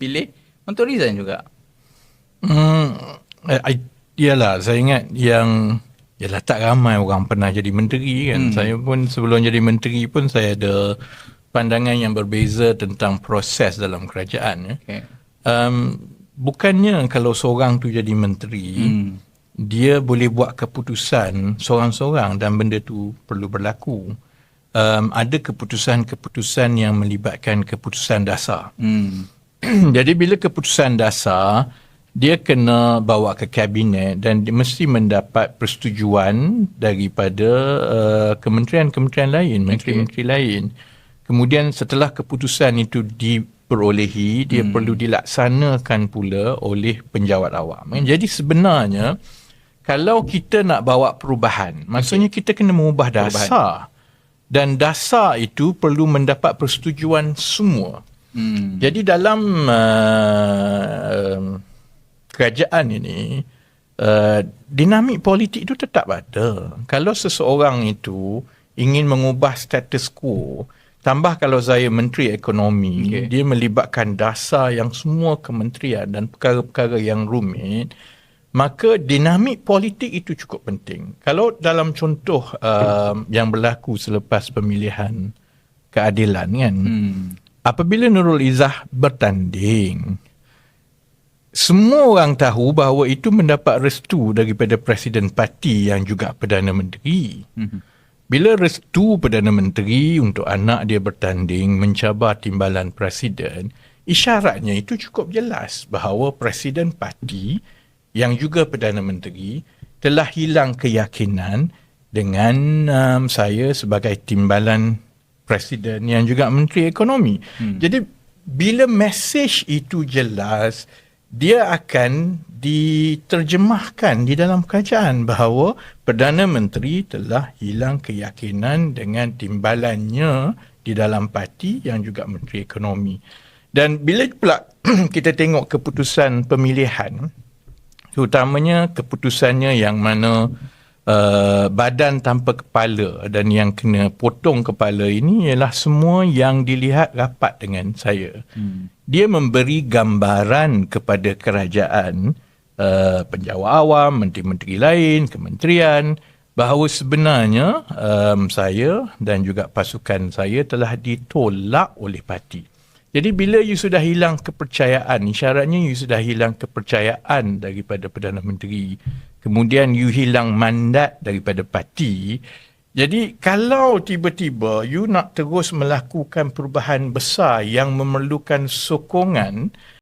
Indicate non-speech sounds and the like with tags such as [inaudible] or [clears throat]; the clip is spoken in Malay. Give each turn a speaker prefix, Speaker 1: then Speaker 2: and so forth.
Speaker 1: pilih untuk resign juga.
Speaker 2: Hmm, eh, I, iyalah saya ingat yang ialah tak ramai orang pernah jadi menteri kan. Hmm. Saya pun sebelum jadi menteri pun saya ada pandangan yang berbeza tentang proses dalam kerajaan ya.
Speaker 1: Okay.
Speaker 2: Um, bukannya kalau seorang tu jadi menteri hmm. dia boleh buat keputusan seorang-seorang dan benda tu perlu berlaku. Um, ada keputusan-keputusan yang melibatkan keputusan dasar.
Speaker 1: Hmm. [clears throat]
Speaker 2: Jadi bila keputusan dasar dia kena bawa ke kabinet dan dia mesti mendapat persetujuan daripada uh, kementerian-kementerian lain, menteri-menteri lain. Kemudian setelah keputusan itu diperolehi, dia hmm. perlu dilaksanakan pula oleh penjawat awam. Jadi sebenarnya kalau kita nak bawa perubahan, maksudnya kita kena mengubah dasar. Dan dasar itu perlu mendapat persetujuan semua. Hmm. Jadi dalam uh, kerajaan ini uh, dinamik politik itu tetap ada. Kalau seseorang itu ingin mengubah status quo, tambah kalau saya menteri ekonomi, okay. dia melibatkan dasar yang semua kementerian dan perkara-perkara yang rumit, maka dinamik politik itu cukup penting. Kalau dalam contoh uh, yang berlaku selepas pemilihan keadilan kan, hmm. Apabila Nurul Izzah bertanding, semua orang tahu bahawa itu mendapat restu daripada Presiden Parti yang juga Perdana Menteri. Mm-hmm. Bila restu Perdana Menteri untuk anak dia bertanding mencabar timbalan Presiden, isyaratnya itu cukup jelas bahawa Presiden Parti yang juga Perdana Menteri telah hilang keyakinan dengan um, saya sebagai timbalan Presiden yang juga Menteri Ekonomi. Hmm. Jadi bila mesej itu jelas, dia akan diterjemahkan di dalam kerajaan bahawa Perdana Menteri telah hilang keyakinan dengan timbalannya di dalam parti yang juga Menteri Ekonomi. Dan bila pula [clears throat] kita tengok keputusan pemilihan, terutamanya keputusannya yang mana uh, badan tanpa kepala dan yang kena potong kepala ini ialah semua yang dilihat rapat dengan saya. Hmm. Dia memberi gambaran kepada kerajaan, uh, penjawat awam, menteri-menteri lain, kementerian bahawa sebenarnya um, saya dan juga pasukan saya telah ditolak oleh parti. Jadi bila you sudah hilang kepercayaan, isyaratnya you sudah hilang kepercayaan daripada Perdana Menteri kemudian you hilang mandat daripada parti jadi kalau tiba-tiba you nak terus melakukan perubahan besar yang memerlukan sokongan